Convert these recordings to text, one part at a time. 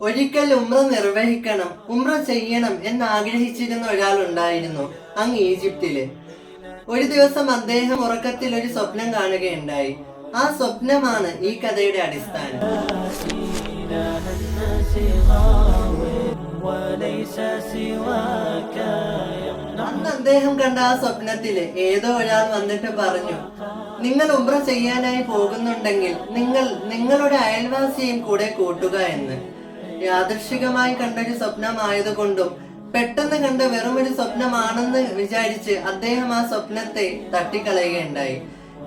ഒരിക്കൽ ഉമ്ര നിർവഹിക്കണം ഉമ്ര ചെയ്യണം എന്ന് ആഗ്രഹിച്ചിരുന്ന ഒരാൾ ഉണ്ടായിരുന്നു അങ്ങ് ഈജിപ്തിൽ. ഒരു ദിവസം അദ്ദേഹം ഉറക്കത്തിൽ ഒരു സ്വപ്നം കാണുകയുണ്ടായി. ആ സ്വപ്നമാണ് ഈ കഥയുടെ അടിസ്ഥാനം. അന്ന് അദ്ദേഹം കണ്ട ആ സ്വപ്നത്തിൽ ഏതോ ഒരാൾ വന്നിട്ട് പറഞ്ഞു നിങ്ങൾ ഉമ്ര ചെയ്യാനായി പോകുന്നുണ്ടെങ്കിൽ നിങ്ങൾ നിങ്ങളുടെ അയൽവാസിയും കൂടെ കൂട്ടുക എന്ന്. യാദൃശികമായി കണ്ടൊരു സ്വപ്നമായതുകൊണ്ടും പെട്ടെന്ന് കണ്ട വെറും ഒരു സ്വപ്നമാണെന്ന് വിചാരിച്ച് അദ്ദേഹം ആ സ്വപ്നത്തെ തട്ടിക്കളയുകയുണ്ടായി.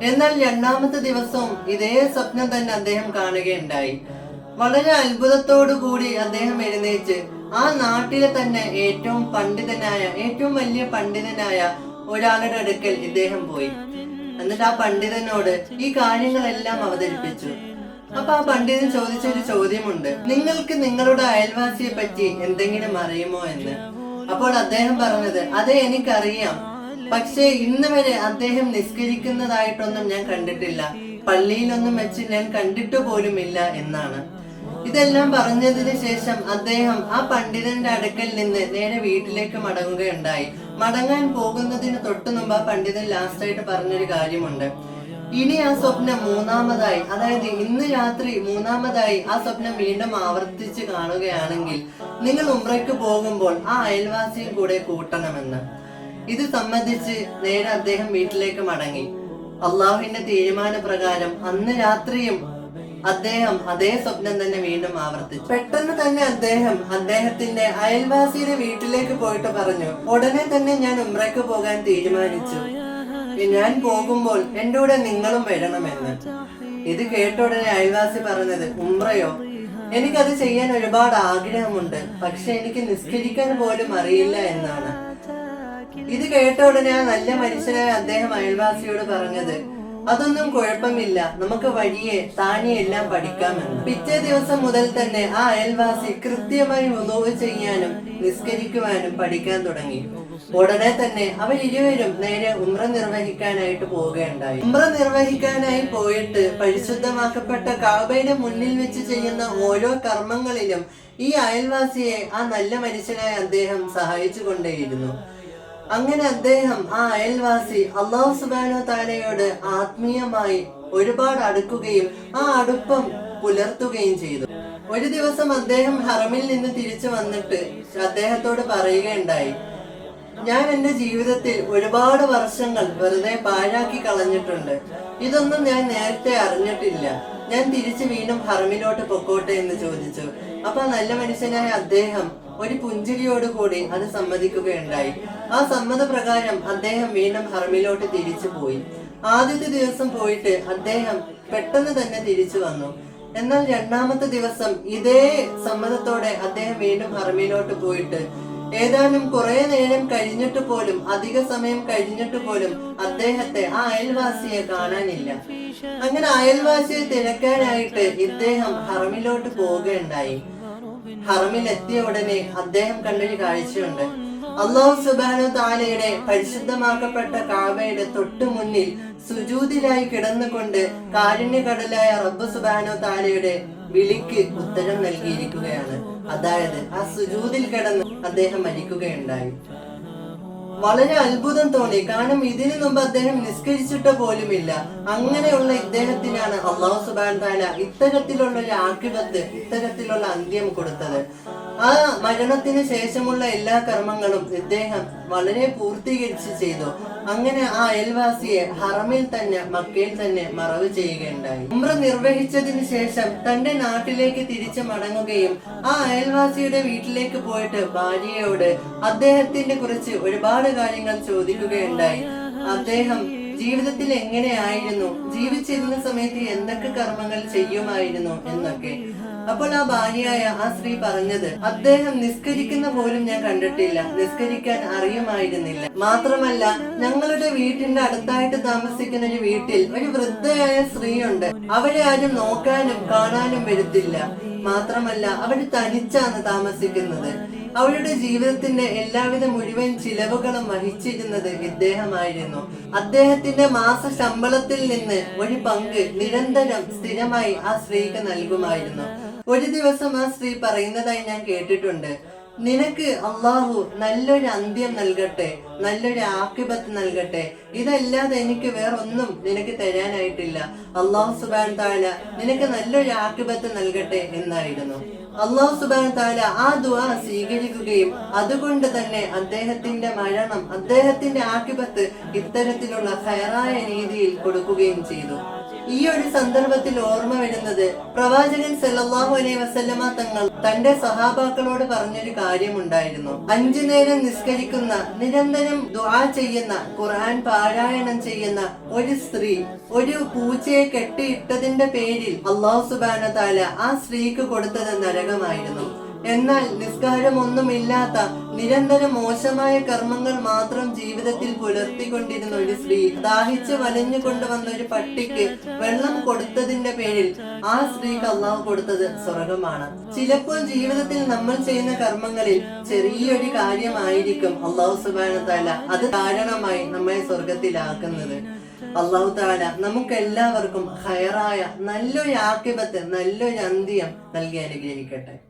എന്നാൽ രണ്ടാമത്തെ ദിവസവും ഇതേ സ്വപ്നം തന്നെ അദ്ദേഹം കാണുകയുണ്ടായി. വളരെ കൂടി അദ്ദേഹം എഴുന്നേറ്റ് ആ നാട്ടിലെ തന്നെ ഏറ്റവും പണ്ഡിതനായ ഏറ്റവും വലിയ പണ്ഡിതനായ ഒരാളുടെ അടുക്കൽ ഇദ്ദേഹം പോയി. എന്നിട്ട് ആ പണ്ഡിതനോട് ഈ കാര്യങ്ങളെല്ലാം അവതരിപ്പിച്ചു. അപ്പൊ ആ പണ്ഡിതൻ ചോദിച്ചൊരു ചോദ്യമുണ്ട്. നിങ്ങൾക്ക് നിങ്ങളുടെ അയൽവാസിയെ പറ്റി എന്തെങ്കിലും അറിയുമോ എന്ന്? അപ്പോൾ അദ്ദേഹം പറഞ്ഞത് അതെ എനിക്കറിയാം. പക്ഷേ ഇന്ന് വരെ അദ്ദേഹം നിസ്കരിക്കുന്നതായിട്ടൊന്നും ഞാൻ കണ്ടിട്ടില്ല. പള്ളിയിലൊന്നും വെച്ച് ഞാൻ കണ്ടിട്ടു പോലുമില്ല എന്നാണ്. ഇതെല്ലാം പറഞ്ഞതിന് ശേഷം അദ്ദേഹം ആ പണ്ഡിതന്റെ അടുക്കൽ നിന്ന് നേരെ വീട്ടിലേക്ക് മടങ്ങുകയുണ്ടായി. മടങ്ങാൻ പോകുന്നതിന് തൊട്ടു മുമ്പ് ആ പണ്ഡിതൻ ലാസ്റ്റായിട്ട് പറഞ്ഞൊരു കാര്യമുണ്ട്. ഇനി ആ സ്വപ്നം മൂന്നാമതായി അതായത് ഇന്ന് രാത്രി മൂന്നാമതായി ആ സ്വപ്നം വീണ്ടും ആവർത്തിച്ച് കാണുകയാണെങ്കിൽ നിങ്ങൾ ഉമ്രയ്ക്ക് പോകുമ്പോൾ ആ അയൽവാസിയും കൂടെ കൂട്ടണമെന്ന്. ഇത് സംബന്ധിച്ച് നേരെ അദ്ദേഹം വീട്ടിലേക്ക് മടങ്ങി. അള്ളാഹുവിന്റെ തീരുമാനപ്രകാരം അന്ന് രാത്രിയും അദ്ദേഹം അതേ സ്വപ്നം തന്നെ വീണ്ടും ആവർത്തിച്ചു. പെട്ടെന്ന് തന്നെ അദ്ദേഹം അദ്ദേഹത്തിന്റെ അയൽവാസിയുടെ വീട്ടിലേക്ക് പോയിട്ട് പറഞ്ഞു ഉടനെ തന്നെ ഞാൻ ഉമ്രയ്ക്ക് പോകാൻ തീരുമാനിച്ചു. ഞാൻ പോകുമ്പോൾ എന്റെ കൂടെ നിങ്ങളും വരണമെന്ന്. ഇത് കേട്ട ഉടനെ അയൽവാസി പറഞ്ഞത് ഉംറയോ എനിക്കത് ചെയ്യാൻ ഒരുപാട് ആഗ്രഹമുണ്ട് പക്ഷെ എനിക്ക് നിസ്കരിക്കാൻ പോലും അറിയില്ല എന്നാണ്. ഇത് കേട്ട ഉടനെ ആ നല്ല മനുഷ്യനായ അദ്ദേഹം അയൽവാസിയോട് പറഞ്ഞത് അതൊന്നും കുഴപ്പമില്ല നമുക്ക് വഴിയെ താനെ എല്ലാം പഠിക്കാമെന്ന്. പിറ്റേ ദിവസം മുതൽ തന്നെ ആ അയൽവാസി കൃത്യമായി ഉദവ് ചെയ്യാനും നിസ്കരിക്കുവാനും പഠിക്കാൻ തുടങ്ങി. ഉടനെ തന്നെ അവരിരുവരും നേരെ ഉമ്ര നിർവഹിക്കാനായിട്ട് പോവുകയുണ്ടായി. ഉമ്ര നിർവഹിക്കാനായി പോയിട്ട് പരിശുദ്ധമാക്കപ്പെട്ട കാബയുടെ മുന്നിൽ വെച്ച് ചെയ്യുന്ന ഓരോ കർമ്മങ്ങളിലും ഈ അയൽവാസിയെ ആ നല്ല മനുഷ്യനായ അദ്ദേഹം സഹായിച്ചു കൊണ്ടേയിരുന്നു. അങ്ങനെ അദ്ദേഹം ആ അയൽവാസി അള്ളാഹു സുബാനോ താലയോട് ആത്മീയമായി ഒരുപാട് അടുക്കുകയും ആ അടുപ്പം പുലർത്തുകയും ചെയ്തു. ഒരു ദിവസം അദ്ദേഹം ഹറമിൽ നിന്ന് തിരിച്ചു വന്നിട്ട് അദ്ദേഹത്തോട് പറയുകയുണ്ടായി ഞാൻ എന്റെ ജീവിതത്തിൽ ഒരുപാട് വർഷങ്ങൾ വെറുതെ പാഴാക്കി കളഞ്ഞിട്ടുണ്ട്. ഇതൊന്നും ഞാൻ നേരത്തെ അറിഞ്ഞിട്ടില്ല. ഞാൻ തിരിച്ചു വീണ്ടും ഹർമിലോട്ട് പൊക്കോട്ടെ എന്ന് ചോദിച്ചു. അപ്പൊ നല്ല മനുഷ്യനായ അദ്ദേഹം ഒരു പുഞ്ചിരിയോടുകൂടി അത് സമ്മതിക്കുകയുണ്ടായി. ആ സമ്മതപ്രകാരം അദ്ദേഹം വീണ്ടും ഹർമിലോട്ട് തിരിച്ചു പോയി. ആദ്യത്തെ ദിവസം പോയിട്ട് അദ്ദേഹം പെട്ടെന്ന് തന്നെ തിരിച്ചു വന്നു. എന്നാൽ രണ്ടാമത്തെ ദിവസം ഇതേ സമ്മതത്തോടെ അദ്ദേഹം വീണ്ടും ഹർമിലോട്ട് പോയിട്ട് ഏതാനും കുറെ നേരം കഴിഞ്ഞിട്ട് പോലും അധിക സമയം കഴിഞ്ഞിട്ട് പോലും അദ്ദേഹത്തെ ആ അയൽവാസിയെ കാണാനില്ല. അങ്ങനെ അയൽവാസിയെ തിരക്കാനായിട്ട് ഇദ്ദേഹം ഹറമിലോട്ട് പോവുകയുണ്ടായി. ഹറമിൽ എത്തിയ ഉടനെ അദ്ദേഹം കണ്ടൊരു കാഴ്ചയുണ്ട്. അള്ളാഹു സുബാനു താലയുടെ പരിശുദ്ധമാക്കപ്പെട്ട കാവയുടെ തൊട്ടു മുന്നിൽ സുജൂതിലായി കിടന്നുകൊണ്ട് കാരുണ്യകടലായ റബ്ബ് സുബാനു താലയുടെ വിളിക്ക് ഉത്തരം നൽകിയിരിക്കുകയാണ്. അതായത് ആ സുജൂതിൽ കിടന്ന് അദ്ദേഹം മരിക്കുകയുണ്ടായി. വളരെ അത്ഭുതം തോന്നി. കാരണം ഇതിനു മുമ്പ് അദ്ദേഹം നിസ്കരിച്ചിട്ട് പോലുമില്ല. അങ്ങനെയുള്ള ഇദ്ദേഹത്തിനാണ് അള്ളാഹു സുബാൻ താല ഇത്തരത്തിലുള്ള ഒരു ആക്കിപത്ത് ഇത്തരത്തിലുള്ള അന്ത്യം കൊടുത്തത്. ആ മരണത്തിന് ശേഷമുള്ള എല്ലാ കർമ്മങ്ങളും ഇദ്ദേഹം വളരെ പൂർത്തീകരിച്ച് ചെയ്തു. അങ്ങനെ ആ അയൽവാസിയെ ഹറമിൽ തന്നെ മക്കയിൽ തന്നെ മറവ് ചെയ്യുകയുണ്ടായി. ഉംറ നിർവഹിച്ചതിന് ശേഷം തന്റെ നാട്ടിലേക്ക് തിരിച്ചു മടങ്ങുകയും ആ അയൽവാസിയുടെ വീട്ടിലേക്ക് പോയിട്ട് ഭാര്യയോട് അദ്ദേഹത്തിന്റെ കുറിച്ച് ഒരുപാട് കാര്യങ്ങൾ ചോദിക്കുകയുണ്ടായി. അദ്ദേഹം ജീവിതത്തിൽ എങ്ങനെയായിരുന്നു ജീവിച്ചിരുന്ന സമയത്ത് എന്തൊക്കെ കർമ്മങ്ങൾ ചെയ്യുമായിരുന്നു എന്നൊക്കെ. അപ്പോൾ ആ ഭാര്യയായ ആ സ്ത്രീ പറഞ്ഞത് അദ്ദേഹം നിസ്കരിക്കുന്ന പോലും ഞാൻ കണ്ടിട്ടില്ല. നിസ്കരിക്കാൻ അറിയുമായിരുന്നില്ല. മാത്രമല്ല ഞങ്ങളുടെ വീട്ടിന്റെ അടുത്തായിട്ട് താമസിക്കുന്ന ഒരു വീട്ടിൽ ഒരു വൃദ്ധയായ സ്ത്രീയുണ്ട്. അവരെ ആരും നോക്കാനും കാണാനും വരുത്തില്ല. മാത്രമല്ല അവർ തനിച്ചാണ് താമസിക്കുന്നത്. അവരുടെ ജീവിതത്തിന്റെ എല്ലാവിധ മുഴുവൻ ചിലവുകളും വഹിച്ചിരുന്നത് ഇദ്ദേഹമായിരുന്നു. അദ്ദേഹത്തിന്റെ മാസ ശമ്പളത്തിൽ നിന്ന് ഒരു പങ്ക് നിരന്തരം സ്ഥിരമായി ആ സ്ത്രീക്ക് നൽകുമായിരുന്നു. ഒരു ദിവസം ആ സ്ത്രീ പറയുന്നതായി ഞാൻ കേട്ടിട്ടുണ്ട്. നിനക്ക് അള്ളാഹു നല്ലൊരു അന്ത്യം നൽകട്ടെ നല്ലൊരു ആക്കിബത്ത് നൽകട്ടെ. ഇതല്ലാതെ എനിക്ക് വേറൊന്നും നിനക്ക് തരാനായിട്ടില്ല. അള്ളാഹു സുബാൻ താഴ നിനക്ക് നല്ലൊരു ആക്കിബത്ത് നൽകട്ടെ എന്നായിരുന്നു. അള്ളാഹു സുബാൻ താല ആ ദുആ സ്വീകരിക്കുകയും അതുകൊണ്ട് തന്നെ അദ്ദേഹത്തിന്റെ മരണം അദ്ദേഹത്തിന്റെ ആക്കിപത്ത് ഇത്തരത്തിലുള്ള ഹയറായ രീതിയിൽ കൊടുക്കുകയും ചെയ്തു. ഈ ഒരു സന്ദർഭത്തിൽ ഓർമ്മ വരുന്നത് പ്രവാചകൻ സല്ലാഹു അലൈ വസല്ലമ തങ്ങൾ തന്റെ സഹാബാക്കളോട് പറഞ്ഞൊരു കാര്യമുണ്ടായിരുന്നു. അഞ്ചു നേരം നിസ്കരിക്കുന്ന നിരന്തരം ദുആ ചെയ്യുന്ന ഖുർആൻ പാരായണം ചെയ്യുന്ന ഒരു സ്ത്രീ ഒരു പൂച്ചയെ കെട്ടിയിട്ടതിന്റെ പേരിൽ അള്ളാഹു സുബാന താല ആ സ്ത്രീക്ക് കൊടുത്തത് നരകമായിരുന്നു. എന്നാൽ നിസ്കാരമൊന്നുമില്ലാത്ത നിരന്തരം മോശമായ കർമ്മങ്ങൾ മാത്രം ജീവിതത്തിൽ പുലർത്തിക്കൊണ്ടിരുന്ന ഒരു സ്ത്രീ ദാഹിച്ച് വലഞ്ഞു കൊണ്ടുവന്ന ഒരു പട്ടിക്ക് വെള്ളം കൊടുത്തതിന്റെ പേരിൽ ആ സ്ത്രീക്ക് അള്ളാഹു കൊടുത്തത് സ്വർഗമാണ് ചിലപ്പോൾ ജീവിതത്തിൽ നമ്മൾ ചെയ്യുന്ന കർമ്മങ്ങളിൽ ചെറിയൊരു കാര്യമായിരിക്കും അള്ളാഹു സുബാനത്താല അത് കാരണമായി നമ്മെ സ്വർഗത്തിലാക്കുന്നത് അള്ളാഹു താല നമുക്ക് എല്ലാവർക്കും ഹയറായ നല്ലൊരു ആക്കിപത്ത് നല്ലൊരു അന്ത്യം നൽകി അനുഗ്രഹിക്കട്ടെ.